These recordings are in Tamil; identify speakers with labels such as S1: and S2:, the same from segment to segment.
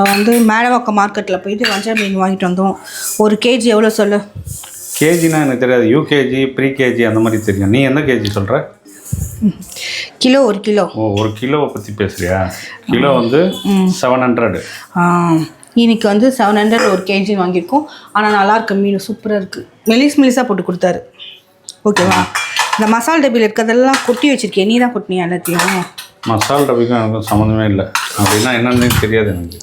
S1: வந்து மேடவாக்கம் மார்க்கெட்டில் போயிட்டு வஞ்சர மீன் வாங்கிட்டு வந்தோம். ஒரு கேஜி எவ்வளோ சொல்லு?
S2: கேஜினா எனக்கு தெரியாது. யூகேஜி ப்ரீ கேஜி அந்த மாதிரி தெரியும். நீ எந்த கேஜி சொல்கிற
S1: கிலோ ஒரு கிலோ.
S2: ஓ ஒரு கிலோவை பற்றி பேசுறியா? கிலோ வந்து செவன் ஹண்ட்ரட்
S1: இன்னைக்கு வந்து செவன் ஹண்ட்ரட் ஒரு கேஜி வாங்கியிருக்கோம். ஆனால் நல்லா இருக்கு. மீன் சூப்பராக இருக்குது மெலிஸ் மெலிஸாக போட்டு கொடுத்தாரு. ஓகேவா? இந்த மசால் டப்பியில் இருக்கிறதெல்லாம் கொட்டி வச்சிருக்கேன் நீ தான் கொட்டினியா எல்லாத்தையும்?
S2: மசால் டபிக்கும் எனக்கும் சம்மந்தமே இல்லை. அப்படின்னா என்னன்னு தெரியாது எனக்கு.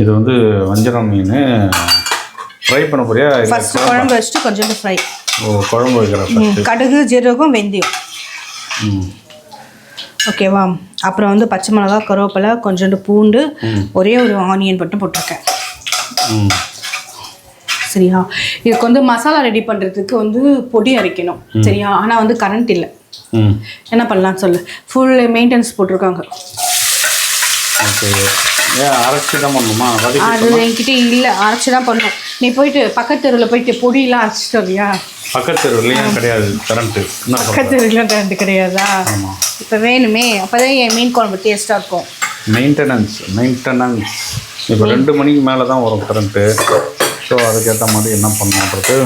S2: இது வந்து வஞ்சரம் மீன். ஃப்ரை பண்ண போறியா?
S1: ஃபர்ஸ்ட் குழம்பு? வச்சுட்டு கொஞ்சோண்டு ஃப்ரை
S2: ஓ குழம்பு வைக்கிற ஃபஸ்ட்டு
S1: கடுகு ஜீரகம் வெந்தயம். ஓகேவா அப்புறம் வந்து பச்சை மிளகா கருவேப்பிலை கொஞ்சோண்டு பூண்டு ஒரே ஒரு ஆனியன் மட்டும் போட்டிருக்கேன். சரியா? இதுக்கு வந்து மசாலா ரெடி பண்ணுறதுக்கு வந்து பொடி அரைக்கணும். சரியா? ஆனால் வந்து கரண்ட் இல்லை.
S2: ம்.
S1: என்ன பண்ணலாம் சொல்லு? ஃபுல் மெயின்டெனன்ஸ் போட்டிருக்காங்க.
S2: ஓகே அரைச்சி தான் வதக்கி
S1: அது என்கிட்ட இல்லை அரைச்சி தான் பண்ணணும். நீ போயிட்டு பக்கத்து தெருவில் போயிட்டு பொடியெல்லாம் அரைச்சிட்டு வரியா?
S2: பக்கத்து தெருவுலையும் கிடையாது கரண்ட்டு?
S1: பக்கத்து தெருவில் ரெண்டு கிடையாதா? இப்போ வேணுமே. அப்போதான் என் மீன் குழம்பு டேஸ்ட்டாக இருக்கும்.
S2: மெயின்டெனன்ஸ் மெயின்டெனன்ஸ் இப்போ ரெண்டு மணிக்கு மேலே தான் வரும் கரண்ட்டு ஸோ அதுக்கேற்ற மாதிரி என்ன பண்ணணுன்றது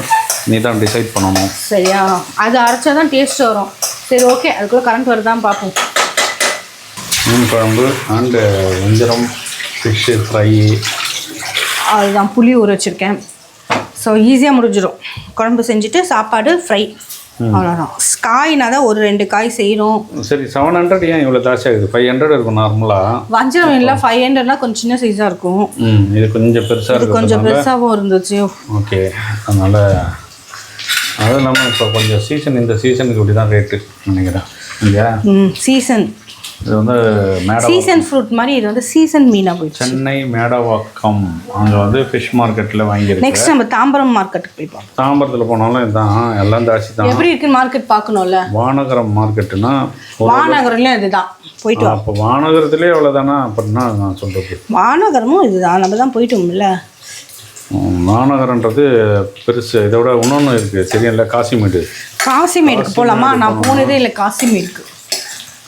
S2: நீ தான் டிசைட் பண்ணணும்.
S1: சரியா? அது அரைச்சா தான் டேஸ்ட் வரும். சரி ஓகே அதுக்குள்ளே கரண்ட் வருதான்னு பார்ப்போம்.
S2: மீன் குழம்பு அண்டு வஞ்சரம். ஃபிஷ்ஷு ஃப்ரை
S1: அதுதான் புளி ஊற வச்சுருக்கேன். ஸோ ஈஸியாக முடிஞ்சிடும். குழம்பு செஞ்சுட்டு சாப்பாடு ஃப்ரை அவ்வளோதான் காய்னா தான் ஒரு ரெண்டு காய் செய்கிறோம்
S2: சரி செவன் ஹண்ட்ரட் ஏன் இவ்வளோ ஜாஸ்தி ஆகுது? ஃபைவ் ஹண்ட்ரட் இருக்கும் நார்மலாக
S1: வஞ்சரம் இல்லை ஃபைவ் ஹண்ட்ரட்னா கொஞ்சம் சின்ன சைஸாக இருக்கும்.
S2: இது கொஞ்சம் பெருசாக
S1: இது கொஞ்சம் பெருசாகவும் இருந்துச்சு.
S2: ஓகே அதனால் அதுவும் இல்லாமல் இப்போ கொஞ்சம் சீசன் இந்த சீசனுக்கு இப்படி தான் ரேட்டு நினைக்கிறேன். இல்லையா?
S1: சீசன்
S2: இது வந்து
S1: சீசன் ஃப்ரூட் மாதிரி இது வந்து சீசன் மீனாக போயிடுச்சு.
S2: சென்னை மேடவாக்கம். அங்கே வந்து ஃபிஷ் மார்க்கெட்டில் வாங்கியிருக்கு.
S1: நெக்ஸ்ட் நம்ம தாம்பரம் மார்க்கெட்டுக்கு போய் பார்ப்போம்.
S2: தாம்பரத்தில் போனாலும் இதுதான் எல்லாம் ஜாஸ்தி தான்.
S1: எப்படி இருக்குன்னு மார்க்கெட் பார்க்கணும்ல?
S2: வானகரம் மார்க்கெட்டுனா
S1: மாநகரம்லையும் இதுதான். போயிட்டு
S2: அப்போ வானகரத்துலேயே எவ்வளோதானா அப்படின்னா நான் சொல்கிறது
S1: மாநகரமும் இதுதான். நம்ம தான் போயிட்டோம்ல.
S2: வானகரன்றது பெருசு. இதோட இன்னொன்று இருக்குது சரியில்ல காசிமேடு.
S1: காசிமேடுக்கு போகலாமா நான் போனதே இல்லை காசிமேடுக்கு.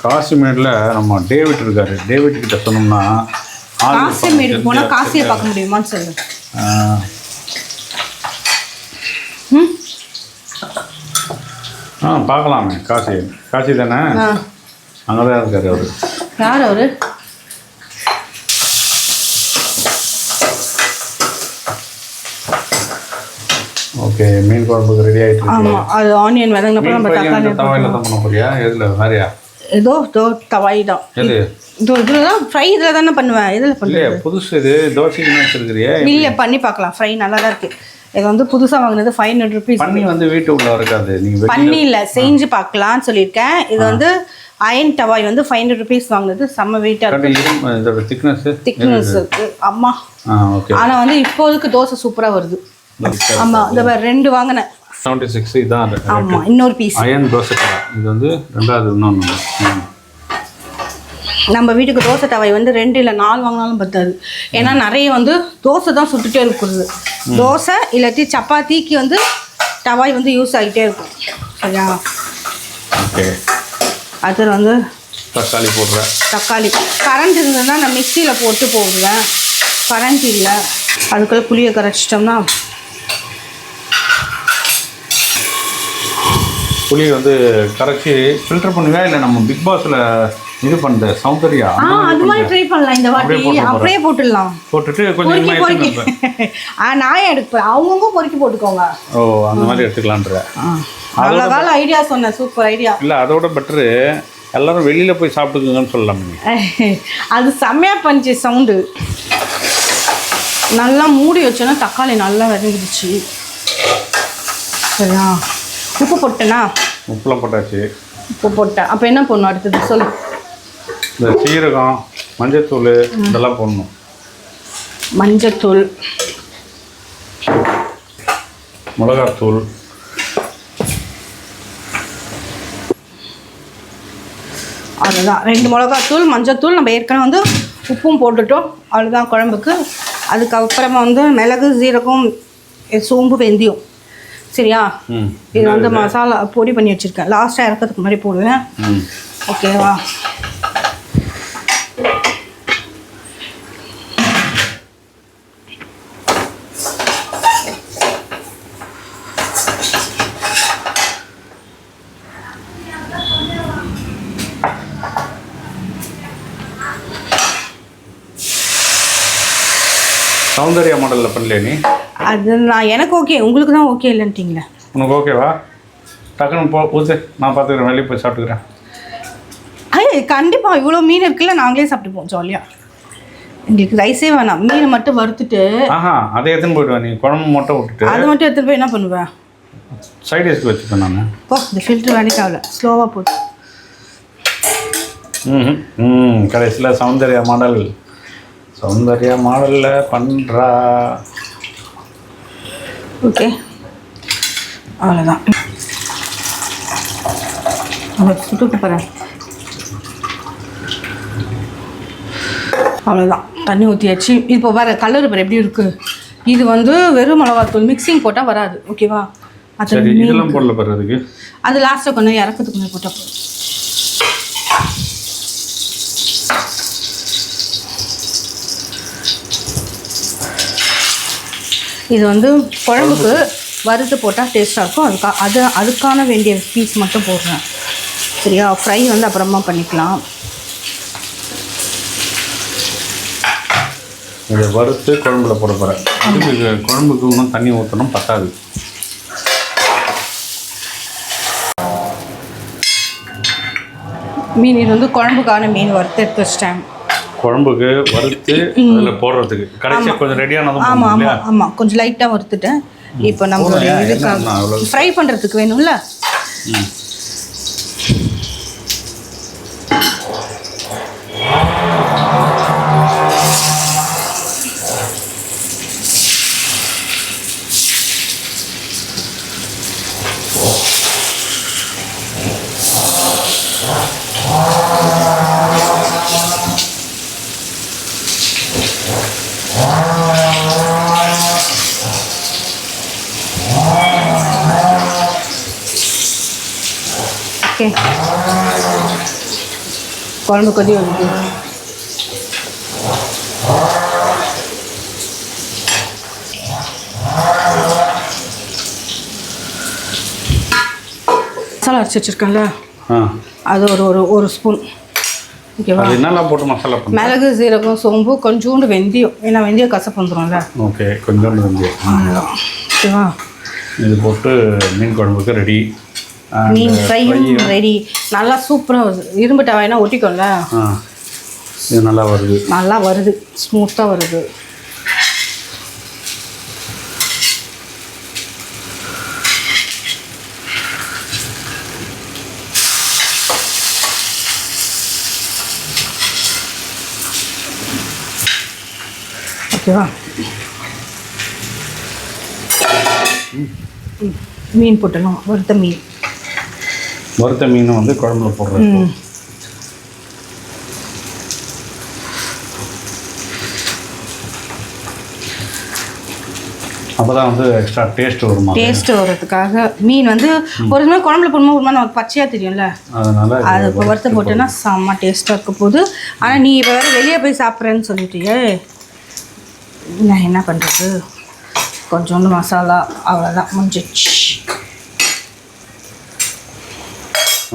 S2: காசிமேடில் நம்ம டேவிட் இருக்காரு. டேவிட் கிட்ட சொன்னோம்னா ஆள்
S1: காசிமேடுக்கு போனால் காசியை பார்க்க முடியுமான்னு சொல்லு.
S2: ஆ. பார்க்கலாமே. காசி. காசி தானே? அங்கே தான் இருக்காரு அவர்.
S1: யார் அவரு?
S2: ஓகே மீன் குழம்புக்கு ரெடி இருக்கு.
S1: ஆமாம் அது ஆனியன் வதங்கினப்போ நம்ம தக்காளி
S2: தவாயில் தான் பண்ண போறியா? எதில்? வேறையா?
S1: ஏதோ தோ தவாய் தான்
S2: எது?
S1: இதோ இதில் தான் ஃப்ரை இதில் தானே பண்ணுவேன். இதில் பண்ணுவேன்
S2: புதுசு இது தோசைக்கு வச்சிருக்கிறியா?
S1: இல்லை பண்ணி பார்க்கலாம். ஃப்ரை நல்லா தான் இருக்குது இது வந்து புதுசாக வாங்கினது ஃபைவ் ஹண்ட்ரட் ருபீஸ்
S2: பண்ணி வந்து வீட்டு உள்ள இருக்காது. நீங்கள்
S1: பண்ணி இல்லை செஞ்சு பார்க்கலாம்னு சொல்லியிருக்கேன். இது வந்து அயன் தவாய் வந்து ஃபைவ் ஹண்ட்ரட் ருபீஸ் வாங்கினது. செம்ம வெயிட்டாக இருக்கு.
S2: வெளியில் இதோட திக்னஸ்
S1: திக்னஸ் இருக்கு. அம்மா.
S2: ஆ ஓகே
S1: ஆனால் வந்து இப்போதைக்கு தோசை சூப்பராக வருது. ஆமாம் இந்த ரெண்டு வாங்கினேன்.
S2: செவன்ட்டி சிக்ஸ் இதான்
S1: ஆமாம் இன்னொரு பீஸ்
S2: அயன் தோசை கடை இது வந்து ரெண்டாவது இன்னொன்று.
S1: நம்ம வீட்டுக்கு தோசை தவாய் வந்து ரெண்டு இல்லை நாலு வாங்கினாலும் பத்தாது. ஏன்னா நிறைய வந்து தோசை தான் சுட்டுட்டே இருக்குது தோசை இல்லாட்டி சப்பாத்திக்கு வந்து தவாய் வந்து யூஸ் ஆகிட்டே இருக்கும். சரியா?
S2: ஓகே.
S1: அதில் வந்து
S2: தக்காளி போடுறேன்
S1: தக்காளி. கரண்ட் இருந்ததுன்னா நான் மிக்சியில் போட்டு போடுவேன். கரண்ட் இல்லை. அதுக்குள்ளே புளியை கரைச்சிட்டோம்னா
S2: புளி வந்து கரைச்சி ஃபில்டர் பண்ணுவியா? இல்லை நம்ம பிக் பாஸில் இது பண்ணுற சௌந்தர்யா?
S1: ஆ அது மாதிரி ட்ரை பண்ணலாம். இந்த வாட்டி அப்படியே போட்டுடலாம்.
S2: போட்டுட்டு கொஞ்சம்
S1: பொறுக்கி ஆ நான் எடுப்பேன். அவங்கவுங்க பொறுக்கி போட்டுக்கோங்க.
S2: ஓ அந்த மாதிரி எடுத்துக்கலான்ற
S1: கால ஐடியா சொன்னேன் சூப்பர் ஐடியா
S2: இல்லை அதோட பெட்ரு எல்லாரும் வெளியில் போய் சாப்பிட்டுக்குங்கன்னு சொல்லலாம்.
S1: அது செம்மையா பண்ணிச்சு சவுண்டு நல்லா மூடி வச்சோன்னா தக்காளி நல்லா வதங்கிடுச்சு சரியா? உப்பு போட்டேனா?
S2: உப்புலாம் போட்டாச்சு.
S1: உப்பு போட்டேன் அப்போ என்ன பண்ணும் அடுத்தது? சொல்லு.
S2: இந்த சீரகம் மஞ்சத்தூள் இதெல்லாம் போடணும்.
S1: மஞ்சத்தூள்.
S2: மிளகாத்தூள்.
S1: அவ்வளோதான் ரெண்டு மிளகாத்தூள் மஞ்சத்தூள் நம்ம ஏற்கனவே வந்து உப்பும் போட்டுட்டோம். அவ்வளோதான் குழம்புக்கு. அதுக்கப்புறமா வந்து மிளகு சீரகம் சோம்பு வெந்தயம். சரியா? இது வந்து மசாலா பொடி பண்ணி வச்சுருக்கேன். லாஸ்ட்டாக இறக்கிறதுக்கு மாதிரி போடுவேன். ஓகேவா
S2: சௌந்தர்யா மாடலில் பண்ணலையே நீ?
S1: அது நான் எனக்கு ஓகே உங்களுக்கு தான் ஓகே இல்லைன்ட்டிங்களே?
S2: உனக்கு ஓகேவா டக்குன்னு போ ஊத்து. நான் பார்த்துக்கிறேன் வெளியே போய் சாப்பிட்டுக்கிறேன்.
S1: ஐய கண்டிப்பாக இவ்வளோ மீன் இருக்குல்ல நாங்களே சாப்பிட்டுப்போம் ஜாலியாக எங்களுக்கு ரைஸே வேணாம். மீனை மட்டும் வறுத்துட்டு
S2: ஆஹா அதை எடுத்துன்னு போயிடுவேன். நீ குழம்பு மட்டும் விட்டுட்டு
S1: அதை மட்டும் எடுத்துகிட்டு போய் என்ன பண்ணுவேன்
S2: சைட் டிஷ்க்கு வச்சுப்பேன் நான்.
S1: போ இந்த ஃபில்ட்ரு வேலைக்கு ஆகல. ஸ்லோவாக போட்டு
S2: ம் ம் கடைசியில் சௌந்தர்யா மாடல் சௌந்தர்யா மாடலில் பண்ணுறா
S1: ஓகே. அவ்வளோதான் உங்களுக்கு சுட்டுக்கு போகிறேன் அவ்வளோதான் தண்ணி ஊற்றியாச்சு இப்போ வேறு கலர் பாரு எப்படி இருக்குது இது வந்து வெறும் மிளகாத்தூள் மிக்சிங் போட்டால் வராது. ஓகேவா? அது அது லாஸ்ட்டாக கொஞ்சம் இறக்கிறதுக்கு கொஞ்சம் போட்டால் போதும். இது வந்து குழம்புக்கு வறுத்து போட்டால் டேஸ்ட்டாக இருக்கும். அதுக்கா அது அதுக்கான வேண்டிய பீஸ் மட்டும் போடுறேன். சரியா? ஃப்ரை வந்து அப்புறமா பண்ணிக்கலாம்.
S2: இதை வறுத்து குழம்புல போட போகிறேன் குழம்புக்கு இன்னும் தண்ணி ஊற்றணும் பத்தாது.
S1: மீன் இது வந்து குழம்புக்கான மீன் வறுத்து எடுத்து வச்சிட்டேன்.
S2: குழம்புக்கு வறுத்து அதில் போடுறதுக்கு. கடைசியாக கொஞ்சம் ரெடியானதும்
S1: ஆமாம் ஆமாம் ஆமாம் கொஞ்சம் லைட்டாக வறுத்துட்டேன். இப்போ
S2: அவ்வளோ?
S1: ஃப்ரை பண்ணுறதுக்கு வேணும்ல? குழம்பு கொதி வருது மசாலா அரைச்சி வச்சுருக்கேன்ல.
S2: ஆ.
S1: அது ஒரு ஒரு ஒரு ஸ்பூன். ஓகேவா?
S2: என்னெல்லாம் போட்டு மசாலா
S1: மிளகு சீரகம் சோம்பு கொஞ்சோண்டு வெந்தயம். ஏன்னா வெந்தயம் கசப்பு வந்துடும்ல
S2: ஓகே கொஞ்சோண்டு வெந்தயம்.
S1: ஓகேவா?
S2: இது போட்டு மீன் குழம்புக்கு ரெடி.
S1: மீன் ஃப்ரையும் ரெடி நல்லா சூப்பராக வருது. இரும்பு டவாயினா ஒட்டிக்கோல
S2: இது நல்லா வருது.
S1: நல்லா வருது. ஸ்மூத்தாக வருது. ஓகேவா. மீன் போட்டணும் வறுத்த மீன்.
S2: வறுத்த மீன் வந்து குழம்புல போடுறது
S1: ம்.
S2: அப்போ தான் வந்து எக்ஸ்ட்ரா டேஸ்ட் வருமா
S1: டேஸ்ட் வர்றதுக்காக. மீன் வந்து ஒரு நாள் குழம்புல போடும்போது ஒரு மாதிரி நமக்கு பச்சையாக தெரியும்ல.
S2: அதனால
S1: அது இப்போ வறுத்து போட்டேன்னா செம்ம டேஸ்ட்டாக இருக்க போகுது. ஆனால் நீ இப்போ வேறு வெளியே போய் சாப்பிட்றேன்னு சொல்லிட்டியே. நான் என்ன பண்ணுறது கொஞ்சோண்டு மசாலா அவ்வளோதான் முடிஞ்சிச்சு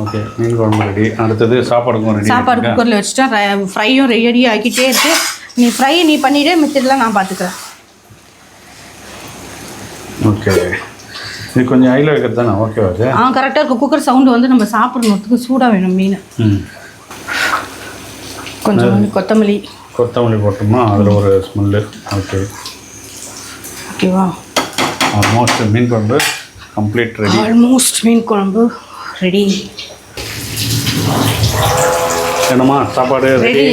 S2: ஓகே மீன் குழம்பு ரெடி அடுத்தது சாப்பாடுக்கும் ரெடி
S1: சாப்பாடு குக்கரில் வச்சுட்டா ஃப்ரையும் ரெடி ஆக்கிட்டே இருக்கு. நீ ஃப்ரை நீ பண்ணிவிட்டு மிச்சதெல்லாம் நான் பார்த்துக்கிறேன்
S2: ஓகே இது கொஞ்சம் ஹையில் வைக்கிறது தானே? ஓகேவா அது
S1: ஆ கரெக்டாக இருக்கும் குக்கர் சவுண்டு வந்து நம்ம சாப்பிடணுத்துக்கு சூடாக வேணும் மீன். கொஞ்சம் கொத்தமல்லி.
S2: கொத்தமல்லி போட்டோமா? அதில் ஒரு ஸ்மெல்லு ஓகே
S1: ஓகேவா
S2: ஆல்மோஸ்ட் மீன் குழம்பு கம்ப்ளீட் ரெடி
S1: ஆல்மோஸ்ட் மீன் குழம்பு. ரெடி
S2: என்னம்மா சாப்பாடு
S1: ரெடி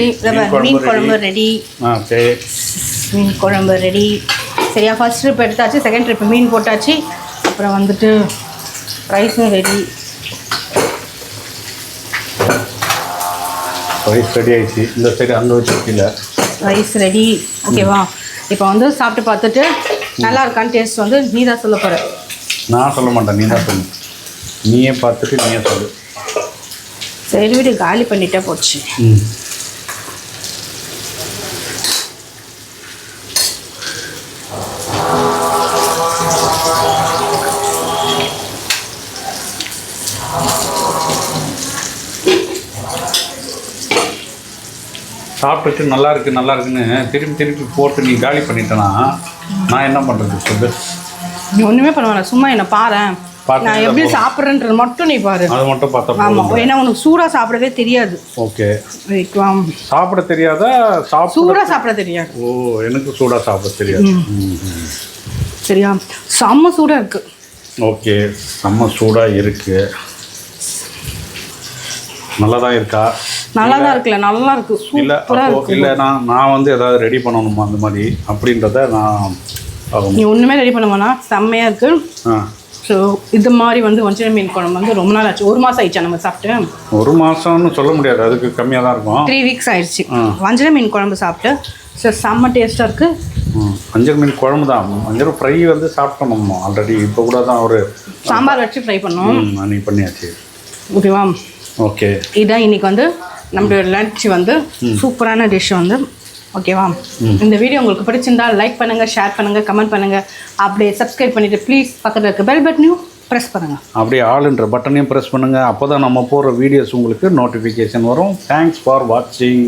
S1: மீன் குழம்பு ரெடி
S2: ஓகே
S1: மீன் குழம்பு ரெடி சரியா ஃபர்ஸ்ட் ட்ரிப் எடுத்தாச்சு செகண்ட் ட்ரிப் மீன் போட்டாச்சு. அப்புறம் வந்துட்டு ரைஸும் ரெடி
S2: ரைஸ் ரெடி ஆயிடுச்சு. இந்த சைடு அங்கே வச்சுருக்கீங்கள
S1: ரைஸ் ரெடி ஓகேவா இப்போ வந்து சாப்பிட்டு பார்த்துட்டு நல்லா இருக்கான்னு டேஸ்ட் வந்து நீ தான் சொல்ல போகிற
S2: நான் சொல்ல மாட்டேன் நீ தான் சொல்லு. நீயே பார்த்துட்டு நீயே சொல்லு.
S1: சரி வீடு காலி பண்ணிட்டே போச்சு.
S2: சாப்பிட்டுட்டு நல்லா இருக்கு நல்லா இருக்குன்னு திருப்பி திருப்பி போட்டு நீ காலி பண்ணிட்டேன்னா நான் என்ன பண்ணுறது சொல்லு.
S1: நீ ஒன்றுமே பண்ணுவாங்க சும்மா என்னை
S2: பார்த்து
S1: நான் எப்படி சாப்பிட்றேன்றது மட்டும் நீ பாரு.
S2: அது மட்டும் பார்த்தா
S1: ஆமாம் ஏன்னா உனக்கு சூடாக சாப்பிடவே தெரியாது.
S2: ஓகே. சாப்பிட தெரியாதா?
S1: சூடாக சாப்பிட தெரியாது.
S2: ஓ எனக்கு சூடாக சாப்பிட தெரியாது.
S1: சரியா? செம்ம சூடாக இருக்கு.
S2: ஓகே செம்ம சூடாக இருக்கு. நல்லா தான் இருக்கா?
S1: நல்லா தான் இருக்குல்ல நல்லா இருக்கு.
S2: இல்லை இல்லை நான் நான் வந்து ஏதாவது ரெடி பண்ணணுமா அந்த மாதிரி? அப்படின்றத நான்
S1: நீ ஒன்றுமே ரெடி பண்ண வேணாம் செம்மையாக இருக்கு.
S2: ஆ.
S1: ஸோ இது மாதிரி வந்து வஞ்சர மீன் குழம்பு வந்து ரொம்ப நாள் ஆச்சு. ஒரு மாதம் ஆயிடுச்சா நம்ம சாப்பிட்டு.
S2: ஒரு மாதம்னு சொல்ல முடியாது. அதுக்கு கம்மியாக தான் இருக்கும்.
S1: த்ரீ வீக்ஸ் ஆயிடுச்சு. வஞ்சர மீன் குழம்பு சாப்பிட்டு. ஸோ செம்ம டேஸ்ட்டாக இருக்கு.
S2: ம், மஞ்சள் மீன் குழம்பு தான். மஞ்சள் ஃப்ரை வந்து சாப்பிட்டோம் நம்ம. ஆல்ரெடி இப்போ கூட தான் ஒரு
S1: சாம்பார் வச்சு ஃப்ரை பண்ணோம்.
S2: அன்னைக்கு பண்ணியாச்சு.
S1: ஓகேவா
S2: ஓகே
S1: இதான் இன்னைக்கு வந்து நம்மளோட லன்ச் வந்து சூப்பரான டிஷ் வந்து ஓகேவா இந்த வீடியோ உங்களுக்கு பிடிச்சிருந்தா லைக் பண்ணுங்க ஷேர் பண்ணுங்க கமெண்ட் பண்ணுங்க. அப்படியே சப்ஸ்கிரைப் பண்ணிட்டு ப்ளீஸ் பக்கத்தில் இருக்க பெல் பட்டனையும் ப்ரெஸ் பண்ணுங்க.
S2: அப்படியே ஆளுன்ற பட்டனையும் ப்ரெஸ் பண்ணுங்கள் அப்போ தான் நம்ம போடுற வீடியோஸ் உங்களுக்கு நோட்டிஃபிகேஷன் வரும். தேங்க்ஸ் ஃபார் வாட்சிங்